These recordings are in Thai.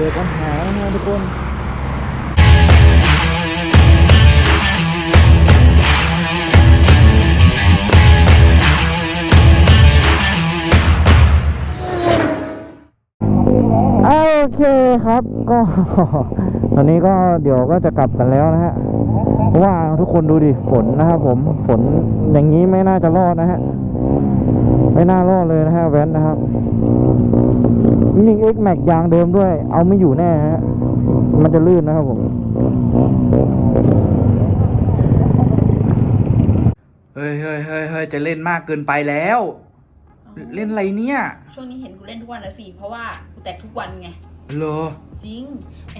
เจอปัญหานะฮะทุกคนโอเคครับก็ตอนนี้ก็เดี๋ยวก็จะกลับกันแล้วนะฮะเพราะว่าทุกคนดูดิฝนนะครับผมฝนอย่างนี้ไม่น่าจะรอดนะฮะไม่น่ารอดเลยนะฮะแว้นนะครับ นี่ X Max ยางเดิมด้วย เอาไม่อยู่แน่ฮะมันจะลื่นนะครับผมเฮ้ยเฮ้ยเฮ้ยเฮ้ยจะเล่นมากเกินไปแล้ว เล่นอะไรเนี่ย ช่วงนี้เห็นกูเล่นทุกวันแล้วสิ เพราะว่ากูแตกทุกวันไงเหรอ จริง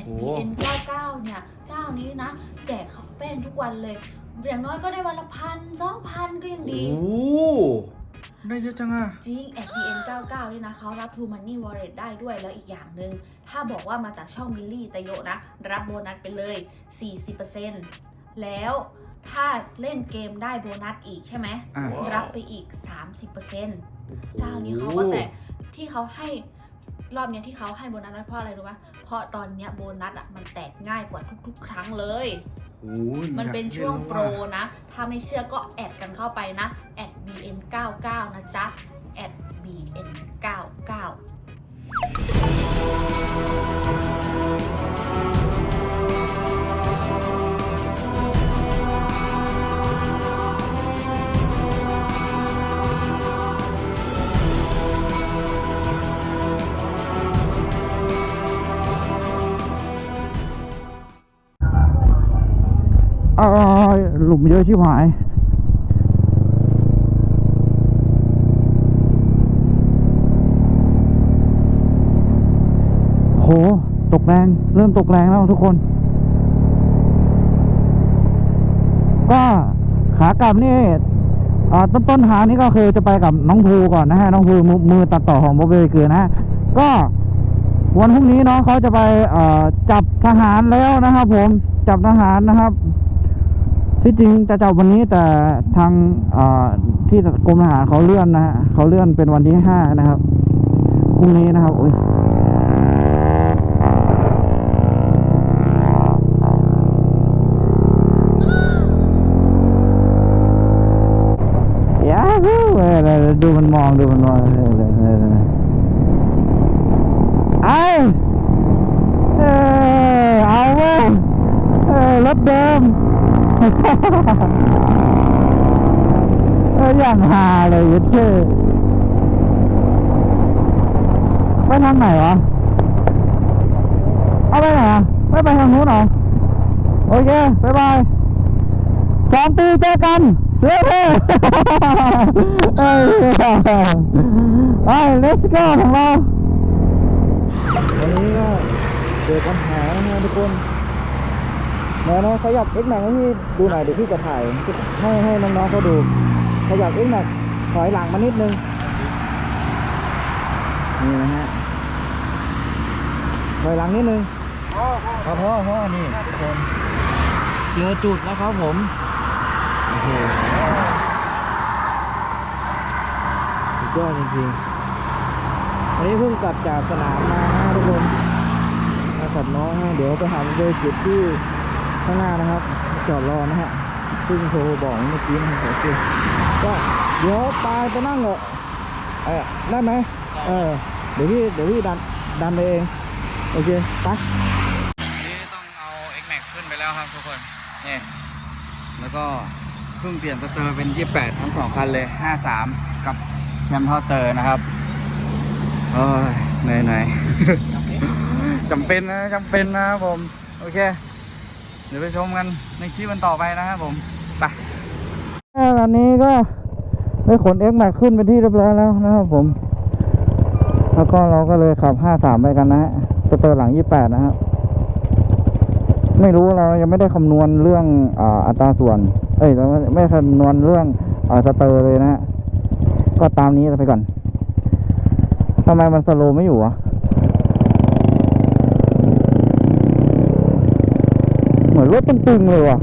โอ้ NPN 99 เนี่ย เจ้านี้นะ แจกเขาแป้งทุกวันเลย อย่างน้อยก็ได้วันละพันสองพันก็ยังโอ้ดีได้ เยอะจังอะจริง NPN 99นี่นะเขารับ True Money Wallet ได้ด้วยแล้วอีกอย่างหนึ่งถ้าบอกว่ามาจากช่องมิลลี่ตะโยนะ รับโบนัสไปเลย 40%แล้วถ้าเล่นเกมได้โบนัสอีกใช่ไหม อะรับไปอีก 30%เจ้านี้เขาก็แต่ที่เขาให้รอบเนี้ยที่เขาให้โบนัสไว้เพราะอะไรรู้ปะเพราะตอนเนี้ยโบนัสอะมันแตกง่ายกว่าทุก ๆ ครั้งเลย โอ้ยมันเป็นอยากช่วงล่โปรนะ ถ้าไม่เชื่อก็แอดกันเข้าไปนะ แอด bn99 นะจ๊ะแอด bn99 อ่าหลุมเยอะชิบหาย ห ตกแรง เริ่มตกแรงแล้วทุกคน ก็ขากลับนี่ต้นต้นทางนี่ก็คือจะไปกับน้องภูก่อนนะฮะ น้องภูมือตัดต่อของโบเบเกือนะฮะ ก็วันพรุ่งนี้น้องเขาจะไปจับทหารแล้วนะครับ ผมจับทหารนะครับ ที่จริงจะจับวันนี้แต่ทางที่กรมทหารเขาเลื่อนนะฮะเขาเลื่อนเป็นวันที่ห้านะครับพรุ่งนี้นะครับอุ้ย มองดูมันมองเออเออเออเออไอ้เออเอาเว้ยเออรถเดิมเอออย่างฮาเลยยึดชื่อไปทางไหนวะเอาไปไหนอะไม่ไปทางนู้นหรอโอเคบายบายสองปีเจอกัน เฮ้ยเฮ้ยเอ้ยไป let's go ของเรา วันนี้ก็เจอปัญหานะฮะทุกคนไหนนะขยับ X Max ให้พี่ดูหน่อยเดี๋ยวพี่จะถ่ายให้ให้น้องๆเขาดู ขยับ X Max ถอยหลังมานิดนึง นี่นะฮะ ถอยหลังนิดนึงครับพ่อพ่อนี่ทุกคน เจอจุดแล้วครับผมโอ้โห สุดยอดจริงๆวันนี้เพิ่งกลับจากสนามมานะทุกคนมากับน้องนะเดี๋ยวไปหาเจอจุดที่ข้างหน้านะครับ จอดรอนะฮะซึ่งโทรบอกเมื่อกี้นะครับโอเคก็เดี๋ยวปลายไปนั่งเหรอเออได้ไหมเออเดี๋ยวพี่เดี๋ยวพี่ดันดันไปเองโอเคไปนี่ต้องเอา X Max ขึ้นไปแล้วครับทุกคนนี่แล้วก็ เพิ่งเปลี่ยนสเตอร์เป็น 28 ทั้งสองคันเลย 53 กับแชมป์ท่อเตอร์นะครับโอ้ยเหนื่อยหน่อยจำเป็นนะจำเป็นนะครับผม โอเค เดี๋ยวไปชมกันในคลิปมันต่อไปนะครับผมไปตอนนี้ก็ได้ขน X Max ขึ้นเป็นที่เรียบร้อยแล้วนะครับผม แล้วก็เราก็เลยขับ 53 ไปกันนะฮะสเตอร์หลัง 28 นะครับไม่รู้เรายังไม่ได้คำนวณเรื่องออัตราส่วน เอ้ยไม่ไม่ได้คำนวณเรื่องอสเตอร์เลยนะฮะก็ตามนี้ไปก่อนทำไมมันสโลว์ไม่อยู่อะเหมือนรถตึงๆเลยว่ะ